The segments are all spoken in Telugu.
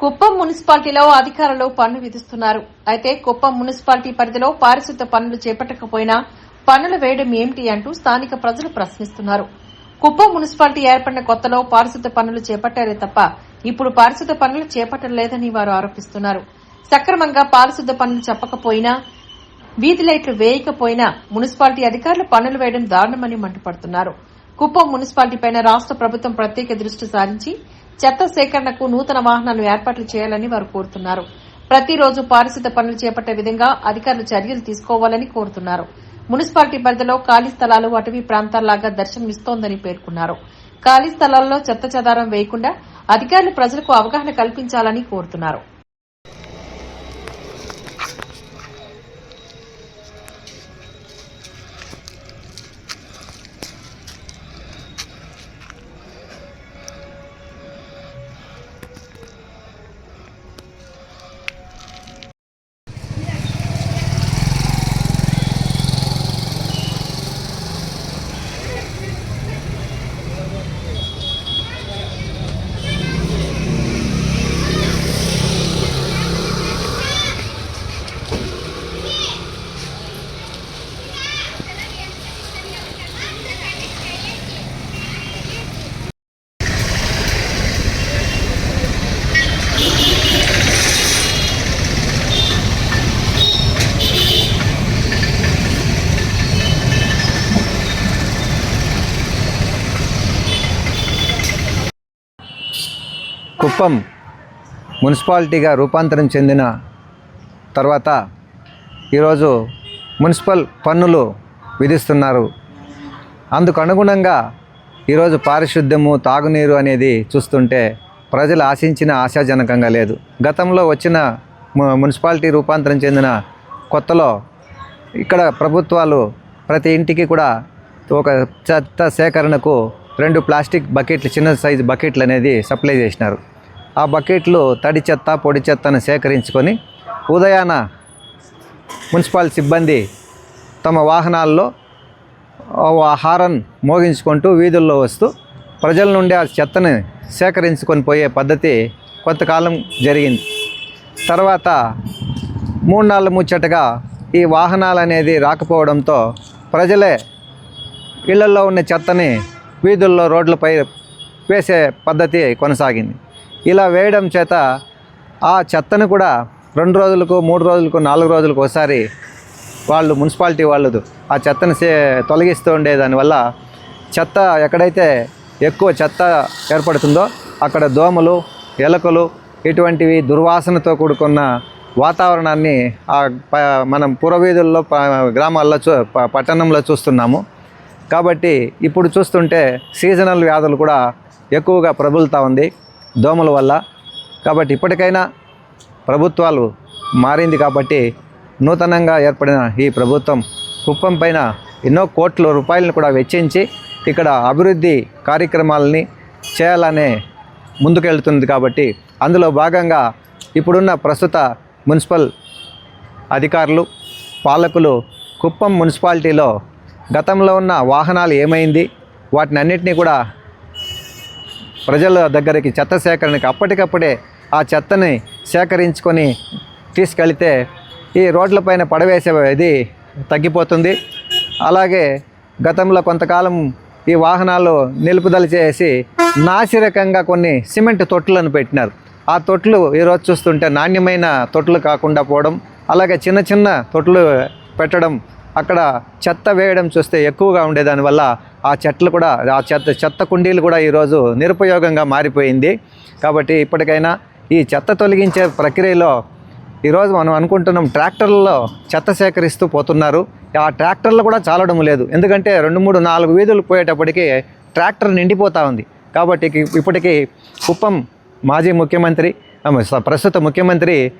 కుప్పం మున్సిపాలిటీలో అధికారులు పన్ను విధిస్తున్నారు. అయితే కుప్పం మున్సిపాలిటీ పరిధిలో పారిశుద్ధ పనులు చేపట్టకపోయినా పన్నులు వేయడం ఏమిటి అంటూ స్థానిక ప్రజలు ప్రశ్నిస్తున్నారు. కుప్పం మున్సిపాలిటీ ఏర్పడిన కొత్తలో పారిశుద్ధ పనులు చేపట్టారే తప్ప ఇప్పుడు పారిశుద్ధ పనులు చేపట్టలేదని వారు ఆరోపిస్తున్నారు. సక్రమంగా పారిశుద్ధ పనులు చెప్పకపోయినా వీధి లైట్లు వేయకపోయినా మున్సిపాలిటీ అధికారులు పన్నులు వేయడం దారుణమని మండిపడుతున్నారు. కుప్పం మున్సిపాలిటీపై రాష్ట ప్రభుత్వం ప్రత్యేక దృష్టి సారించి చెత్త సేకరణకు నూతన వాహనాలు ఏర్పాట్లు చేయాలని వారు కోరుతున్నారు. ప్రతిరోజు పారిశుద్ధ పనులు చేపట్టే విధంగా అధికారులు చర్యలు తీసుకోవాలని కోరుతున్నారు. మున్సిపాలిటీ పరిధిలో ఖాళీ స్థలాలు అటవీ ప్రాంతాల్లాగా దర్శనమిస్తోందని పేర్కొన్నారు. ఖాళీ స్థలాల్లో చెత్త చెదారం వేయకుండా అధికారులు ప్రజలకు అవగాహన కల్పించాలని కోరుతున్నారు. కుప్పం మున్సిపాలిటీగా రూపాంతరం చెందిన తర్వాత ఈరోజు మున్సిపల్ పన్నులు విధిస్తున్నారు. అందుకు అనుగుణంగా ఈరోజు పారిశుద్ధ్యము తాగునీరు అనేది చూస్తుంటే ప్రజలు ఆశించిన ఆశాజనకంగా లేదు. గతంలో వచ్చిన మున్సిపాలిటీ రూపాంతరం చెందిన కొత్తలో ఇక్కడ ప్రభుత్వాలు ప్రతి ఇంటికి కూడా ఒక చెత్త సేకరణకు రెండు ప్లాస్టిక్ బకెట్లు చిన్న సైజు బకెట్లు అనేది సప్లై చేసినారు. ఆ బకెట్లు తడి చెత్త పొడి చెత్తను సేకరించుకొని ఉదయాన మున్సిపల్ సిబ్బంది తమ వాహనాల్లో హారన్ మోగించుకుంటూ వీధుల్లో వస్తూ ప్రజల నుండి ఆ చెత్తని సేకరించుకొని పోయే పద్ధతి కొంతకాలం జరిగింది. తర్వాత మూడు నాళ్ళు ముచ్చటగా ఈ వాహనాలు అనేది రాకపోవడంతో ప్రజలే ఇళ్ళలో ఉన్న చెత్తని వీధుల్లో రోడ్లపై వేసే పద్ధతి కొనసాగింది. ఇలా వేయడం చేత ఆ చెత్తను కూడా రెండు రోజులకు మూడు రోజులకు నాలుగు రోజులకు ఒకసారి వాళ్ళు మున్సిపాలిటీ వాళ్ళు ఆ చెత్తను సే తొలగిస్తూ ఉండే దానివల్ల చెత్త ఎక్కడైతే ఎక్కువ చెత్త ఏర్పడుతుందో అక్కడ దోమలు ఎలకలు ఇటువంటివి దుర్వాసనతో కూడుకున్న వాతావరణాన్ని ఆ ప- మనం పురవీధుల్లో గ్రామాల్లో చూ ప- పట్టణంలో చూస్తున్నాము. కాబట్టి ఇప్పుడు చూస్తుంటే సీజనల్ వ్యాధులు కూడా ఎక్కువగా ప్రబలుతూ ఉంది. దోమల వల్ల. కాబట్టి ఇప్పటికైనా ప్రభుత్వాలు మారింది కాబట్టి నూతనంగా ఏర్పడిన ఈ ప్రభుత్వం కుప్పం పైన ఎన్నో కోట్ల రూపాయలను కూడా వెచ్చించి ఇక్కడ అభివృద్ధి కార్యక్రమాలని చేయాలనే ముందుకెళ్తుంది కాబట్టి అందులో భాగంగా ఇప్పుడున్న ప్రస్తుత మున్సిపల్ అధికారులు పాలకులు కుప్పం మున్సిపాలిటీలో గతంలో ఉన్న వాహనాలు ఏమైంది వాటిని అన్నిటినీ కూడా ప్రజల దగ్గరికి చెత్త సేకరణకి అప్పటికప్పుడే ఆ చెత్తని సేకరించుకొని తీసుకెళ్తే ఈ రోడ్లపైన పడవేసే ఇది తగ్గిపోతుంది. అలాగే గతంలో కొంతకాలం ఈ వాహనాలు నిలుపుదల చేసి నాసిరకంగా కొన్ని సిమెంట్ తొట్టులను పెట్టినారు. ఆ తొట్లు ఈరోజు చూస్తుంటే నాణ్యమైన తొట్లు కాకుండా పోవడం అలాగే చిన్న చిన్న తొట్లు పెట్టడం అక్కడ చెత్త వేయడం చూస్తే ఎక్కువగా ఉండేదానివల్ల ఆ చెట్లు కూడా ఆ చెత్త చెత్త కుండీలు కూడా ఈరోజు నిరుపయోగంగా మారిపోయింది. కాబట్టి ఇప్పటికైనా ఈ చెత్త తొలగించే ప్రక్రియలో ఈరోజు మనం అనుకుంటున్నాం ట్రాక్టర్లలో చెత్త సేకరిస్తూ పోతున్నారు. ఆ ట్రాక్టర్లు కూడా చాలడం లేదు. ఎందుకంటే రెండు మూడు నాలుగు వీధులు పోయేటప్పటికి ట్రాక్టర్ నిండిపోతూ ఉంది. కాబట్టి ఇప్పటికీ కుప్పం మాజీ ముఖ్యమంత్రి ప్రస్తుత ముఖ్యమంత్రి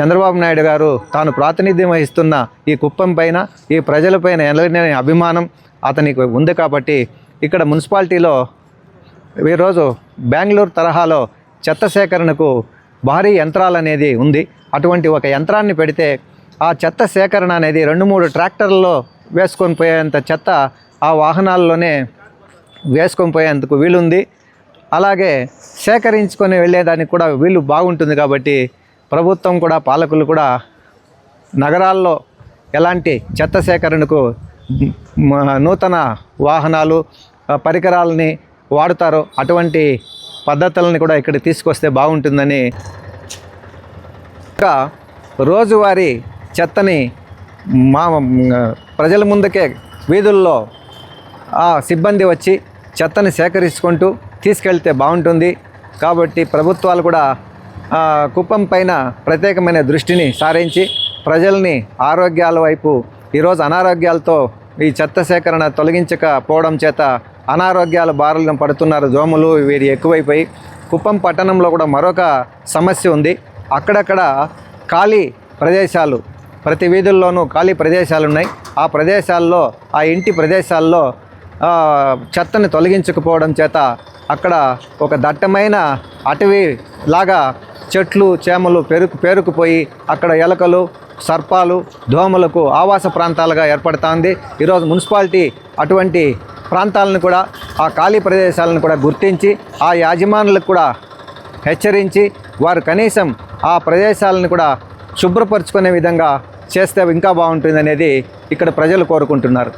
చంద్రబాబు నాయుడు గారు తాను ప్రాతినిధ్యం వహిస్తున్న ఈ కుప్పం పైన ఈ ప్రజలపైన ఎనలేని అభిమానం అతనికి ఉంది కాబట్టి ఇక్కడ మున్సిపాలిటీలో ఈరోజు బెంగళూరు తరహాలో చెత్త సేకరణకు భారీ యంత్రాలు అనేది ఉంది. అటువంటి ఒక యంత్రాన్ని పెడితే ఆ చెత్త సేకరణ అనేది రెండు మూడు ట్రాక్టర్లలో వేసుకొని పోయేంత చెత్త ఆ వాహనాల్లోనే వేసుకొని పోయేందుకు వీలుంది. అలాగే సేకరించుకొని వెళ్ళేదానికి కూడా వీలు బాగుంటుంది కాబట్టి ప్రభుత్వం కూడా పాలకులు కూడా నగరాల్లో ఎలాంటి చెత్త సేకరణకు నూతన వాహనాలు పరికరాలని వాడుతారో అటువంటి పద్ధతులని కూడా ఇక్కడ తీసుకొస్తే బాగుంటుందని. ఇంకా రోజువారీ చెత్తని మా ప్రజల ముందుకే వీధుల్లో ఆ సిబ్బంది వచ్చి చెత్తని సేకరించుకుంటూ తీసుకెళ్తే బాగుంటుంది. కాబట్టి ప్రభుత్వాలు కూడా కుప్పం పైన ప్రత్యేకమైన దృష్టిని సారించి ప్రజల్ని ఆరోగ్యాల వైపు ఈరోజు అనారోగ్యాలతో ఈ చెత్త సేకరణ తొలగించకపోవడం చేత అనారోగ్యాల బారులను పడుతున్నారు దోమలు వీరి ఎక్కువైపోయి. కుప్పం పట్టణంలో కూడా మరొక సమస్య ఉంది. అక్కడక్కడ ఖాళీ ప్రదేశాలు ప్రతి వీధుల్లోనూ ఖాళీ ప్రదేశాలు ఉన్నాయి. ఆ ప్రదేశాల్లో ఆ ఇంటి ప్రదేశాల్లో చెత్తని తొలగించకపోవడం చేత అక్కడ ఒక దట్టమైన అటవీ లాగా చెట్లు చేమలు పెరుకు పేరుకుపోయి అక్కడ ఎలకలు సర్పాలు దోమలకు ఆవాస ప్రాంతాలుగా ఏర్పడుతోంది. ఈరోజు మున్సిపాలిటీ అటువంటి ప్రాంతాలను కూడా ఆ ఖాళీ ప్రదేశాలను కూడా గుర్తించి ఆ యాజమానులకు కూడా హెచ్చరించి వారు కనీసం ఆ ప్రదేశాలను కూడా శుభ్రపరచుకునే విధంగా చేస్తే ఇంకా బాగుంటుంది అనేది ఇక్కడ ప్రజలు కోరుకుంటున్నారు.